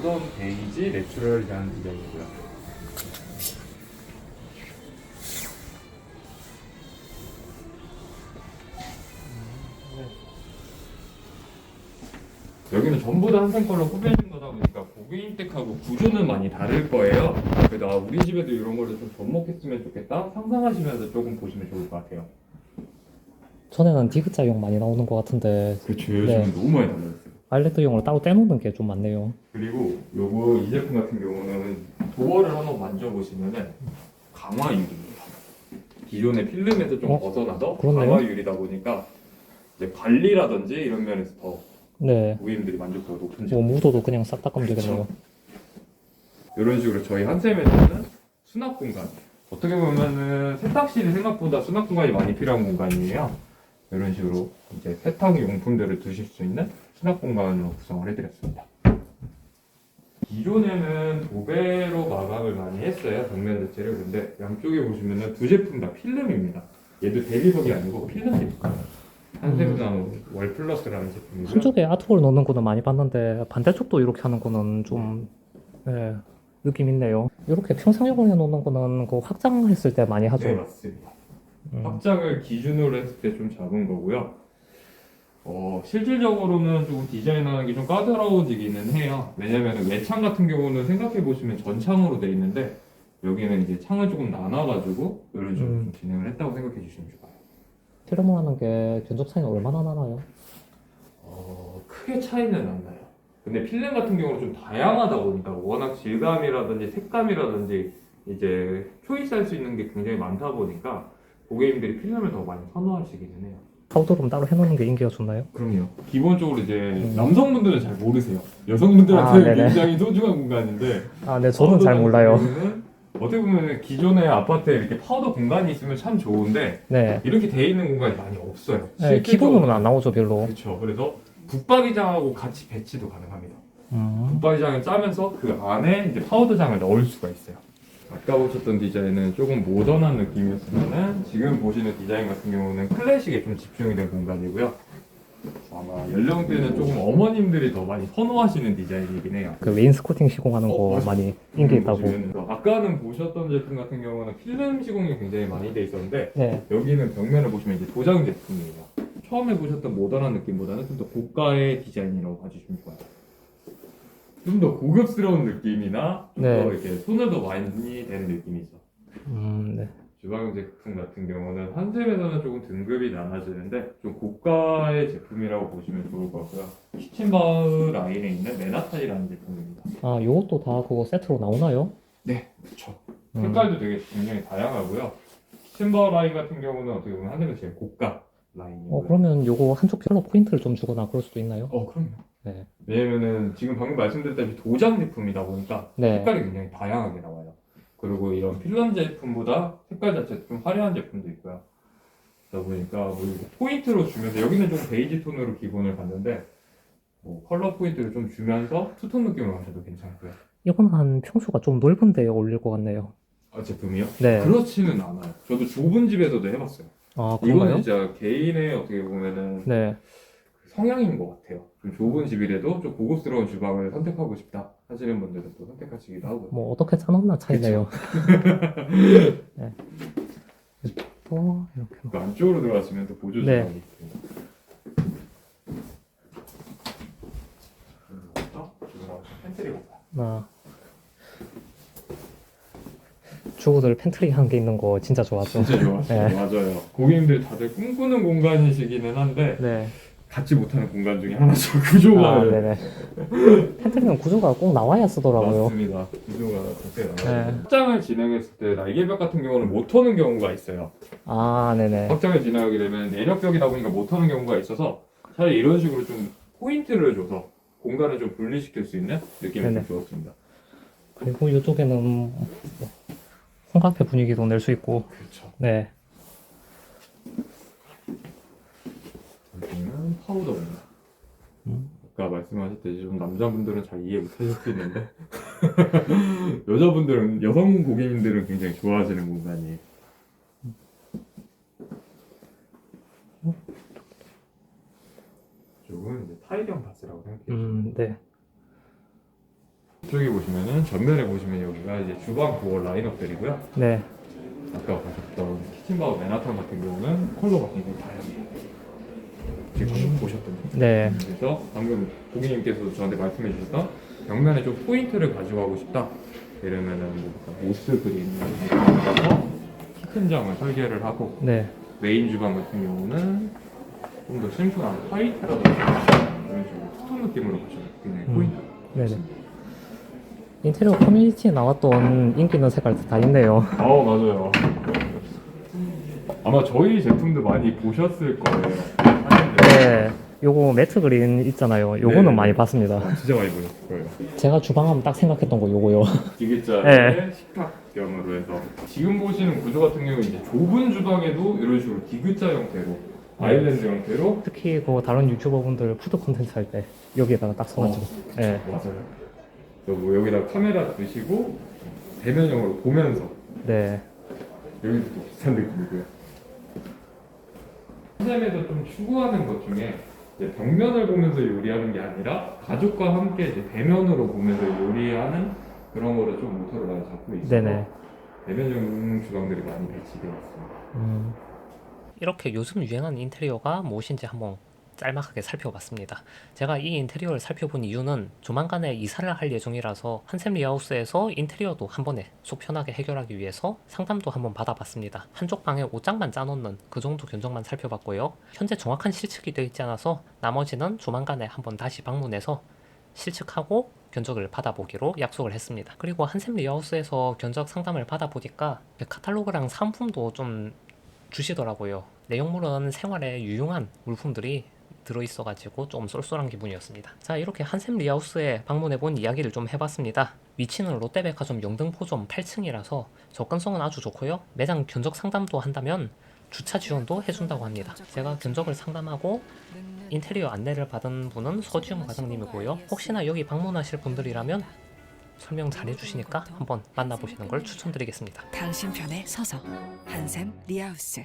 모던 베이지 내추럴이라는 디자인이고요. 여기는 전부 다 한색 컬러 꾸며진 거다 보니까 고객님 댁하고 구조는 많이 다를 거예요. 그래도 아, 우리 집에도 이런 거를 좀 접목했으면 좋겠다 상상하시면서 조금 보시면 좋을 것 같아요. 전에는 디귿자용 많이 나오는 것 같은데 그렇죠. 요즘은 네. 너무 많이 달라졌어요. 아일랜드용으로 따로 떼놓는 게 좀 많네요. 그리고 요거 이 제품 같은 경우는 도어를 한번 만져보시면은 강화유리입니다. 기존의 필름에서 좀 어? 벗어나서 그렇네요. 강화유리다 보니까 이제 관리라든지 이런 면에서 더 네. 고객님들이 만족도가 높은지 뭐 무도도 그냥 싹 닦으면 되겠네요. 이런 식으로 저희 한샘에서는 수납 공간 어떻게 보면은 세탁실이 생각보다 수납 공간이 많이 필요한 공간이에요. 이런 식으로 이제 세탁 용품들을 두실 수 있는 수납 공간으로 구성을 해드렸습니다. 기존에는 도배로 마감을 많이 했어요 벽면 자체를 근데 양쪽에 보시면은 두 제품 다 필름입니다. 얘도 대리석이 아니고 필름 제품. 한샘나무 월플러스라는 제품이고요. 한쪽에 아트볼 넣는 거는 많이 봤는데 반대쪽도 이렇게 하는 거는 좀 네, 느낌 있네요. 이렇게 평상용을 해놓는 거는 그 확장했을 때 많이 하죠. 네 맞습니다. 음. 확장을 기준으로 했을 때좀 작은 거고요. 어, 실질적으로는 조금 디자인하는 게 좀 까다로워지기는 해요. 왜냐면 외창 같은 경우는 생각해 보시면 전창으로 돼 있는데 여기는 이제 창을 조금 나눠가지고 이런 식으로 음. 좀 진행을 했다고 생각해 주시면 좋아요. 하는 게 견적 차이는 얼마나 나나요? 어, 크게 차이는 안 나요. 근데 필름 같은 경우는 좀 다양하다 보니까 워낙 질감이라든지 색감이라든지 이제 초이스할 수 있는 게 굉장히 많다 보니까 고객님들이 필름을 더 많이 선호하시기는 해요. 파우더룸 따로 해놓는 게 인기가 좋나요? 그럼요. 기본적으로 이제 음. 남성분들은 잘 모르세요. 여성분들한테는 아, 네네. 굉장히 소중한 공간인데 아, 네, 저는 잘 몰라요. 어떻게 보면 기존의 아파트에 이렇게 파우더 공간이 있으면 참 좋은데 네. 이렇게 돼 있는 공간이 많이 없어요. 네, 기본으로는 안 나오죠, 별로. 그렇죠. 그래서 붙박이장하고 같이 배치도 가능합니다. 음. 붙박이장을 짜면서 그 안에 이제 파우더장을 넣을 수가 있어요. 아까 보셨던 디자인은 조금 모던한 느낌이었으면은 지금 보시는 디자인 같은 경우는 클래식에 좀 집중이 된 공간이고요. 아마 연령대는 조금 어머님들이 더 많이 선호하시는 디자인이긴 해요. 그 웨인스코팅 시공하는 거 어, 맞아. 많이 인기 있다고. 보시면은 아까는 보셨던 제품 같은 경우는 필름 시공이 굉장히 많이 돼 있었는데 네. 여기는 벽면을 보시면 이제 도장 제품이에요. 처음에 보셨던 모던한 느낌보다는 좀 더 고가의 디자인이라고 봐주시면 좋아요. 좀 더 고급스러운 느낌이나 좀 네. 더 이렇게 손을 더 많이 대는 느낌이죠. 음, 네. 주방용 제품 같은 경우는 한샘에서는 조금 등급이 나눠지는데 좀 고가의 제품이라고 보시면 좋을 것 같고요. 키친바우 라인에 있는 메나타이라는 제품입니다. 아, 요것도 다 그거 세트로 나오나요? 네, 그렇죠. 음. 색깔도 되게 굉장히 다양하고요. 키친바우 라인 같은 경우는 어떻게 보면 한샘에서 제일 고가 라인이고요. 어, 그러면 요거 한쪽 컬러 포인트를 좀 주거나 그럴 수도 있나요? 어, 그럼요. 네. 왜냐면은 지금 방금 말씀드렸다시피 도장 제품이다 보니까 네. 색깔이 굉장히 다양하게 나와요. 그리고 이런 필름 제품보다 색깔 자체 좀 화려한 제품도 있고요. 그러다 보니까 뭐 이거 포인트로 주면서 여기는 좀 베이지 톤으로 기본을 갔는데 뭐 컬러 포인트를 좀 주면서 투톤 느낌으로 가셔도 괜찮고요. 이건 한 평수가 좀 넓은 데에 어울릴 것 같네요. 아 제품이요? 네. 그렇지는 않아요. 저도 좁은 집에서도 해봤어요. 아, 이거는 그런가요? 진짜 개인의 어떻게 보면은 네. 성향인 것 같아요. 좀 좁은 집이라도 좀 고급스러운 주방을 선택하고 싶다 하시는 분들은 또 선택하시기도 하고요. 뭐 어떻게 짜놓나 차이네요. 네. 또 이렇게 그 안쪽으로 들어가시면 또 보조 네. 주방이 있습니다. 팬트리 공간. 아. 주부들 팬트리 한 개 있는 거 진짜 좋아하죠. 진짜 좋았어요. 네. 맞아요. 고객님들 다들 꿈꾸는 공간이시기는 한데 네. 갖지 못하는 공간 중에 하나죠. 구조가 아, 네네. 팬트리는 구조가 꼭 나와야 쓰더라고요. 맞습니다. 구조가 자체가 네. 확장을 진행했을 때 날개벽 같은 경우는 못 터는 경우가 있어요. 아, 네네. 확장을 진행하게 되면 내력벽이다 보니까 못 터는 경우가 있어서 차라리 이런 식으로 좀 포인트를 줘서 공간을 좀 분리시킬 수 있는 느낌이 좀 네네. 좋았습니다. 그리고 이쪽에는 뭐 홈카페 분위기도 낼 수 있고, 그렇죠. 네. 여기는 파우더입니다. 음. 아까 말씀하셨듯이 좀 남자분들은 잘 이해 못하실 수 있는데 여자분들은 여성 고객님들은 굉장히 좋아하시는 공간이에요. 이쪽은 이제 타일형 바스라고 생각해요. 음, 네. 이쪽에 보시면은 전면에 보시면 여기가 이제 주방 도어 라인업들이고요. 네. 아까 보셨던 키친바우 맨하탄 같은 경우는 컬러가 굉장히 다양해요. 지금 보셨던 거. 네. 그래서 방금 고객님께서도 저한테 말씀해 주셨던 벽면에 좀 포인트를 가져가고 싶다. 이러면은 뭐 모스 그린을 키친장을 설계를 하고 네. 메인 주방 같은 경우는 좀 더 심플한 화이트라든지 이런 식으로 투톤 느낌으로 굉장히 음. 포인트. 네네. 인테리어 커뮤니티에 나왔던 인기 있는 색깔도 다 있네요. 어 맞아요. 아마 저희 제품도 많이 보셨을 거예요. 하는데 네. 요거 매트 그린 있잖아요. 요거는 네. 많이 봤습니다. 진짜 많이 보셨을 거예요. 제가 주방하면 딱 생각했던 거 요거요. 디귿자의 네. 식탁형으로 해서 지금 보시는 구조 같은 경우 이제 좁은 주방에도 이런 식으로 디귿자 형태로 아일랜드 형태로 특히 그 다른 유튜버분들 푸드 콘텐츠 할 때 여기에다가 딱 서가지고. 네. 맞아요. 그래서 뭐 여기다 카메라 드시고 대면형으로 보면서 네. 여기도 또 비슷한 느낌이고요. 현장에서 좀 추구하는 것 중에 이제 벽면을 보면서 요리하는 게 아니라 가족과 함께 이제 대면으로 보면서 요리하는 그런 거를 좀 모토를 많이 잡고 있어서 네네. 대면형 주방들이 많이 배치되어 있습니다. 음. 이렇게 요즘 유행하는 인테리어가 무엇인지 한번 짤막하게 살펴봤습니다. 제가 이 인테리어를 살펴본 이유는 조만간에 이사를 할 예정이라서 한샘 리하우스에서 인테리어도 한 번에 속 편하게 해결하기 위해서 상담도 한번 받아봤습니다. 한쪽 방에 옷장만 짜놓는 그 정도 견적만 살펴봤고요. 현재 정확한 실측이 되어 있지 않아서 나머지는 조만간에 한번 다시 방문해서 실측하고 견적을 받아보기로 약속을 했습니다. 그리고 한샘 리하우스에서 견적 상담을 받아보니까 카탈로그랑 상품도 좀 주시더라고요. 내용물은 생활에 유용한 물품들이 들어있어가지고 좀 쏠쏠한 기분이었습니다. 자 이렇게 한샘 리하우스에 방문해본 이야기를 좀 해봤습니다. 위치는 롯데백화점 영등포점 8층이라서 접근성은 아주 좋고요. 매장 견적 상담도 한다면 주차 지원도 해준다고 합니다. 제가 견적을 상담하고 인테리어 안내를 받은 분은 서지웅 과장님이고요. 혹시나 여기 방문하실 분들이라면 설명 잘 해주시니까 한번 만나보시는 걸 추천드리겠습니다. 당신 편에 서서 한샘 리하우스